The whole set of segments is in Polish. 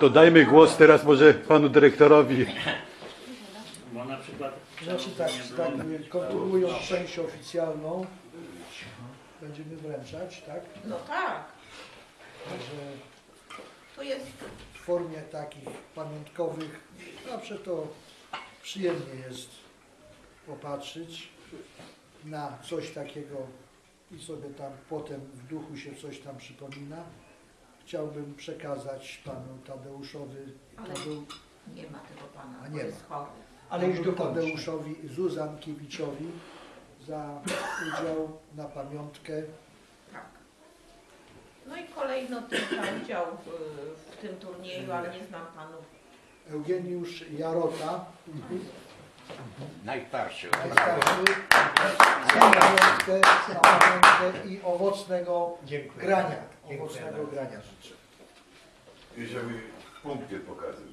To dajmy głos teraz może panu dyrektorowi. Bo na przykład Znaczy tak, tak kontynuując część oficjalną, będziemy wręczać, tak? No tak, Także to jest w formie takich pamiątkowych zawsze to przyjemnie jest popatrzeć na coś takiego i sobie tam potem w duchu się coś tam przypomina. Chciałbym przekazać panu Tadeuszowi, Ale- Tadeu, nie ma tego pana, A nie jest chory. ale już Tadeuszowi Zuzankiewiczowi za udział na pamiątkę. Tak. No i kolejno tym brał udział w, w tym turnieju, ale nie znam panów. Eugeniusz Jarota, Najstarszy. najstarszy, i owocnego Dziękuję. grania. Dziękuję Owocnego bardzo. grania życzę. I żeby punkty pokazać.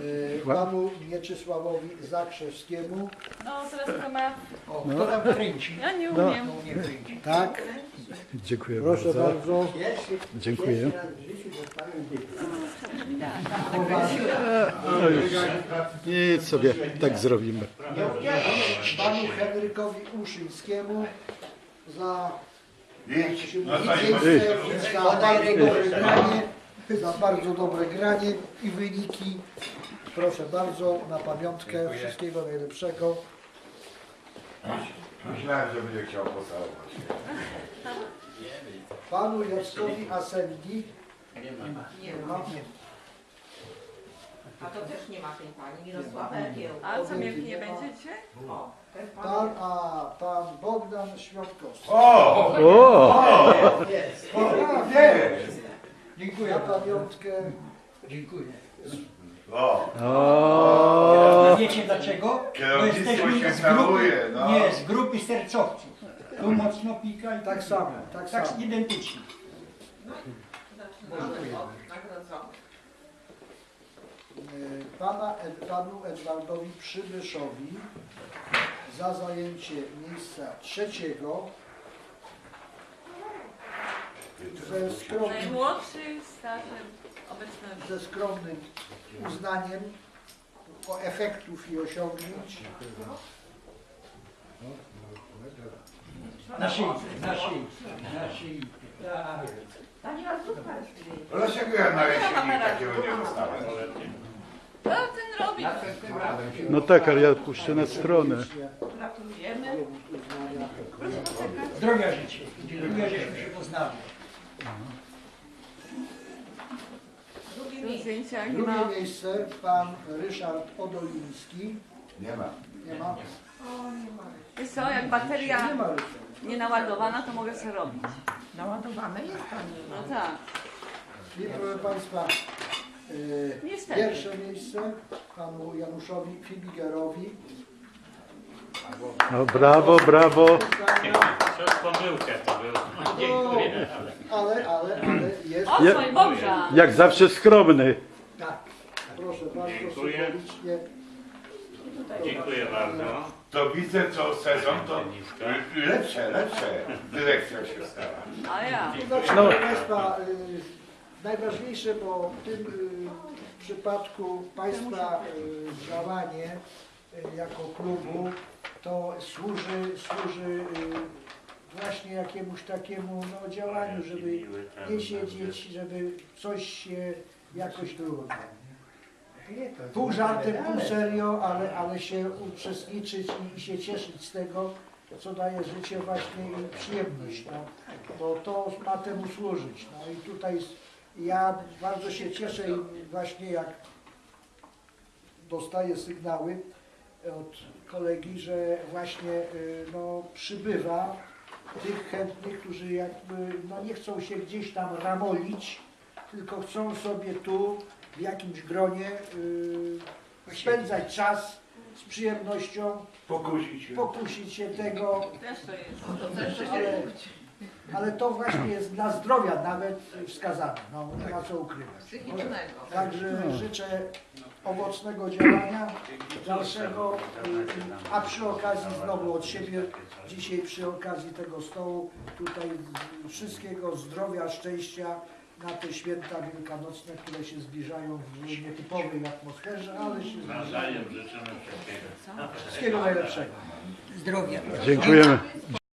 Y, Panu Mieczysławowi Zakrzewskiemu, No, teraz to ma... O, kto tam kręci? Ja nie No. umiem. No nie kręci. tak, Dziękuję proszę bardzo. bardzo. Dziękuję. Chowa- No już nic sobie tak zrobimy. Panu Henrykowi Uszyńskiemu za nie za bardzo dobre granie, za bardzo dobre granie i wyniki. Proszę bardzo, na pamiątkę wszystkiego najlepszego. Myślałem, że będzie chciał pocałować. Panu Jackowi Asendi, Nie ma. A to też nie ma tej pani, Mirosława Jagieł. A co mnie nie będziecie? O, ten pan. pan, a pan Bogdan Świątkowski. O! O! Jest! Dziękuję Na pamiątkę Dziękuję. O! O! Wiecie dlaczego? Bo Kierownictwo jesteśmy się z grupy, no. nie, z grupy sercowców. Tu mocno pika i Tak samo, tak Tak identycznie od nagrodzonych. y, pana, Ed- panu Edwardowi Przybyszowi za zajęcie miejsca trzeciego ze skromnym, Najmłodszy, ze skromnym uznaniem o efektów i osiągnięć. Na szyi, na szyi, na szyi. Tak. Pani jest. Dlaczego ja na jesieni takiego nie dostałem? Co ten robi? No tak, ale ja puszczę na stronę. Gratulujemy. Zdrowia życie. Dziękuję, żeśmy się poznali. Drugie miejsce. zdjęcia nie Drugie ma. miejsce pan Ryszard Podoliński. Nie ma. Nie ma? O, nie ma. Wiesz co, jak bateria Nie ma Ryszard. nie naładowana, to mogę sobie robić. Naładowane jest pani. No tak. I proszę Państwa, Niestety. pierwsze miejsce panu Januszowi Fibigerowi. No brawo, brawo. Przez pomyłkę to było. Dziękuję. ale- Ale, ale, jest. O, Ja- Bogdan. Jak zawsze skromny. Tak. Proszę bardzo, Dziękuję. symbolicznie. Dziękuję bardzo. To widzę co sezon, to lepsze, lepsze. Dyrekcja się stara. A ja. No. proszę Państwa, y, najważniejsze, bo w tym y, przypadku Państwa y, działanie y, jako klubu to służy, służy y, właśnie jakiemuś takiemu no, działaniu, żeby nie siedzieć, żeby coś się jakoś było. Pół żartem, pół serio, ale, ale się uczestniczyć i, i się cieszyć z tego, co daje życie właśnie i przyjemność, no, bo to ma temu służyć. No i tutaj ja bardzo się cieszę i właśnie jak dostaję sygnały od kolegi, że właśnie y, no, przybywa tych chętnych, którzy jakby no, nie chcą się gdzieś tam ramolić, tylko chcą sobie tu w jakimś gronie y, spędzać czas z przyjemnością, Pokusić się. pokusić się tego, Też to jest. ale, ale to właśnie jest dla zdrowia nawet wskazane, no nie ma co ukrywać. Psychicznego. Także życzę owocnego działania, dalszego, a przy okazji znowu od siebie, dzisiaj przy okazji tego stołu, tutaj wszystkiego zdrowia, szczęścia na te święta wielkanocne, które się zbliżają w nietypowej atmosferze, ale się zbliżają. Wszystkiego najlepszego. Zdrowia. Dziękujemy.